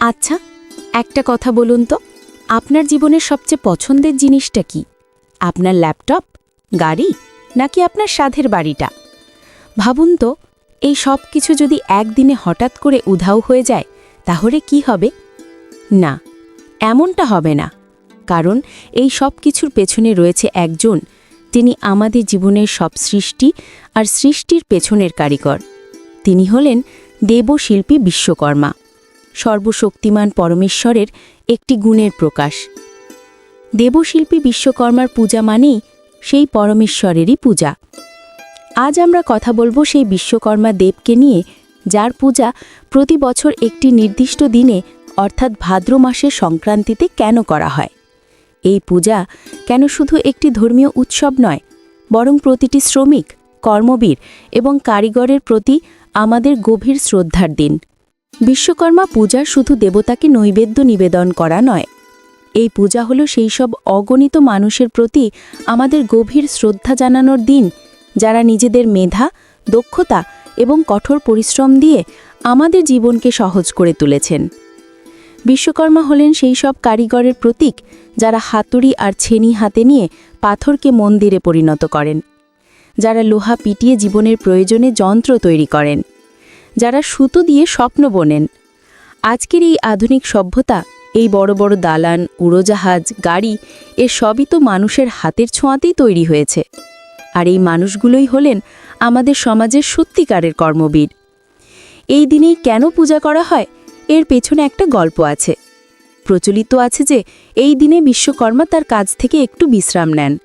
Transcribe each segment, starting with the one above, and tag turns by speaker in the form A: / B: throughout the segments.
A: আচ্ছা একটা কথা বলুন তো। আপনার জীবনের সবচেয়ে পছন্দের জিনিসটা কি? আপনার ল্যাপটপ, গাড়ি, নাকি আপনার সাধের বাড়িটা? ভাবুন তো, এই সব কিছু যদি একদিনে হঠাৎ করে উধাও হয়ে যায়, তাহলে কি হবে? না, এমনটা হবে না। কারণ এই সব কিছুর পেছনে রয়েছে একজন, তিনি আমাদের জীবনের সব সৃষ্টি আর সৃষ্টির পেছনের কারিগর। তিনি হলেন দেবশিল্পী বিশ্বকর্মা। সর্বশক্তিমান পরমেশ্বরের একটি গুণের প্রকাশ। দেবশিল্পী বিশ্বকর্মার পূজা মানেই সেই পরমেশ্বরেরই পূজা। আজ আমরা কথা বলব সেই বিশ্বকর্মা দেবকে নিয়ে, যার পূজা প্রতি বছর একটি নির্দিষ্ট দিনে, অর্থাৎ ভাদ্র মাসের সংক্রান্তিতে কেন করা হয়? এই পূজা কেন শুধু একটি ধর্মীয় উৎসব নয়, বরং প্রতিটি শ্রমিক, কর্মবীর এবং কারিগরের প্রতি আমাদের গভীর শ্রদ্ধার দিন। বিশ্বকর্মা পূজা শুধু দেবতাকে নৈবেদ্য নিবেদন করা নয়। এই পূজা হল সেই সব অগণিত মানুষের প্রতি আমাদের গভীর শ্রদ্ধা জানানোর দিন, যারা নিজেদের মেধা, দক্ষতা এবং কঠোর পরিশ্রম দিয়ে আমাদের জীবনকে সহজ করে তুলেছেন। বিশ্বকর্মা হলেন সেই সব কারিগরের প্রতীক, যারা হাতুড়ি আর ছেনি হাতে নিয়ে পাথরকে মন্দিরে পরিণত করেন। যারা লোহা পিটিয়ে জীবনের প্রয়োজনে যন্ত্র তৈরি করেন। যারা সুতো দিয়ে স্বপ্ন বোনেন। আজকের এই আধুনিক সভ্যতা, এই বড় বড় দালান, উড়োজাহাজ, গাড়ি, এ সবই তো মানুষের হাতের ছোঁয়াতেই তৈরি হয়েছে। আর এই মানুষগুলোই হলেন আমাদের সমাজের সত্যিকারের কর্মবীর। এই দিনেই কেন পূজা করা হয়, এর পেছনে একটা গল্প আছে। প্রচলিত আছে যে, এই দিনে বিশ্বকর্মা তার কাজ থেকে একটু বিশ্রাম নেন।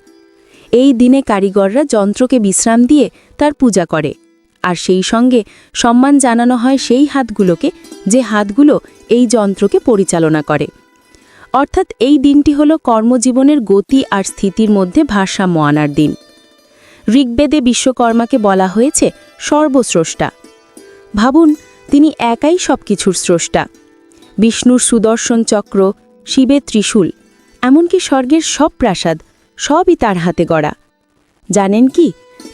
A: এই দিনে কারিগররা যন্ত্রকে বিশ্রাম দিয়ে তার পূজা করে। আর সেই সঙ্গে সম্মান জানানো হয় সেই হাতগুলোকে যে হাতগুলো এই যন্ত্রকে পরিচালনা করে। অর্থাৎ এই দিনটি হল কর্মজীবনের গতি আর স্থিতির মধ্যে ভারসাম্য আনার দিন। ঋগ্বেদে বিশ্বকর্মাকে বলা হয়েছে সর্বস্রষ্টা। ভাবুন, তিনি একাই সবকিছুর স্রষ্টা। বিষ্ণুর সুদর্শন চক্র, শিবের ত্রিশূল, এমনকি স্বর্গের সব প্রাসাদ, সবই তার হাতে গড়া। জানেন কি?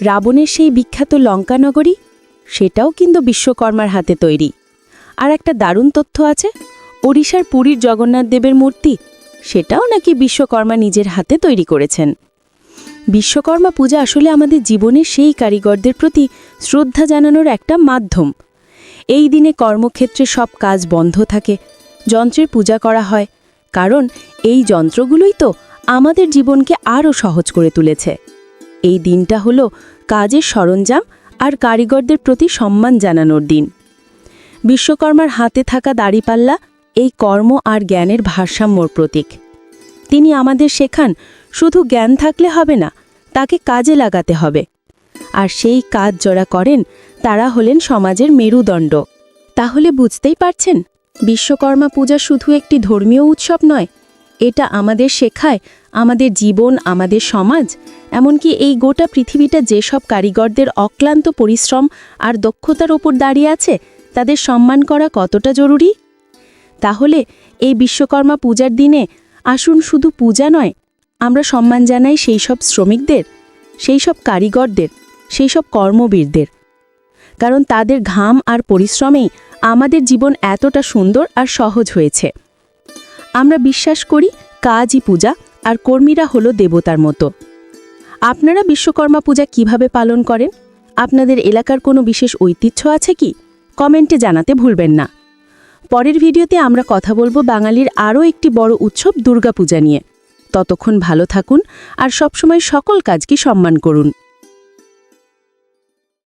A: রাবণের সেই বিখ্যাত লঙ্কানগরী, সেটাও কিন্তু বিশ্বকর্মার হাতে তৈরি। আর একটা দারুণ তথ্য আছে, ওড়িশার পুরীর জগন্নাথ দেবের মূর্তি, সেটাও নাকি বিশ্বকর্মা নিজের হাতে তৈরি করেছেন। বিশ্বকর্মা পূজা আসলে আমাদের জীবনের সেই কারিগরদের প্রতি শ্রদ্ধা জানানোর একটা মাধ্যম। এই দিনে কর্মক্ষেত্রে সব কাজ বন্ধ থাকে, যন্ত্রের পূজা করা হয়, কারণ এই যন্ত্রগুলোই তো আমাদের জীবনকে আরও সহজ করে তুলেছে। এই দিনটা হলো কাজের সরঞ্জাম আর কারিগরদের প্রতি সম্মান জানানোর দিন। বিশ্বকর্মার হাতে থাকা দাড়িপাল্লা এই কর্ম আর জ্ঞানের ভারসাম্যর প্রতীক। তিনি আমাদের শেখান, শুধু জ্ঞান থাকলে হবে না, তাকে কাজে লাগাতে হবে। আর সেই কাজ যারা করেন, তারা হলেন সমাজের মেরুদণ্ড। তাহলে বুঝতেই পারছেন, বিশ্বকর্মা পূজা শুধু একটি ধর্মীয় উৎসব নয় এটা আমাদের শেখায়, আমাদের জীবন, আমাদের সমাজ। এমনকি এই গোটা পৃথিবীটা যেসব কারিগরদের অক্লান্ত পরিশ্রম আর দক্ষতার ওপর দাঁড়িয়ে আছে, তাদের সম্মান করা কতটা জরুরি? তাহলে এই বিশ্বকর্মা পূজার দিনে আসুন শুধু পূজা নয়, আমরা সম্মান জানাই সেই সব শ্রমিকদের, সেই সব কারিগরদের, সেই সব কর্মবীরদের। কারণ তাদের ঘাম আর পরিশ্রমেই আমাদের জীবন এতটা সুন্দর আর সহজ হয়েছে। আমরা বিশ্বাস করি কাজই পূজা আর কর্মীরা হলো দেবতার মতো। আপনারা বিশ্বকর্মা পূজা কীভাবে পালন করেন? আপনাদের এলাকার কোনো বিশেষ ঐতিহ্য আছে কি? কমেন্টে জানাতে ভুলবেন না। পরের ভিডিওতে আমরা কথা বলব বাঙালির আরও একটি বড় উৎসব দুর্গাপূজা নিয়ে। ততক্ষণ ভালো থাকুন আর সবসময় সকল কাজকে সম্মান করুন।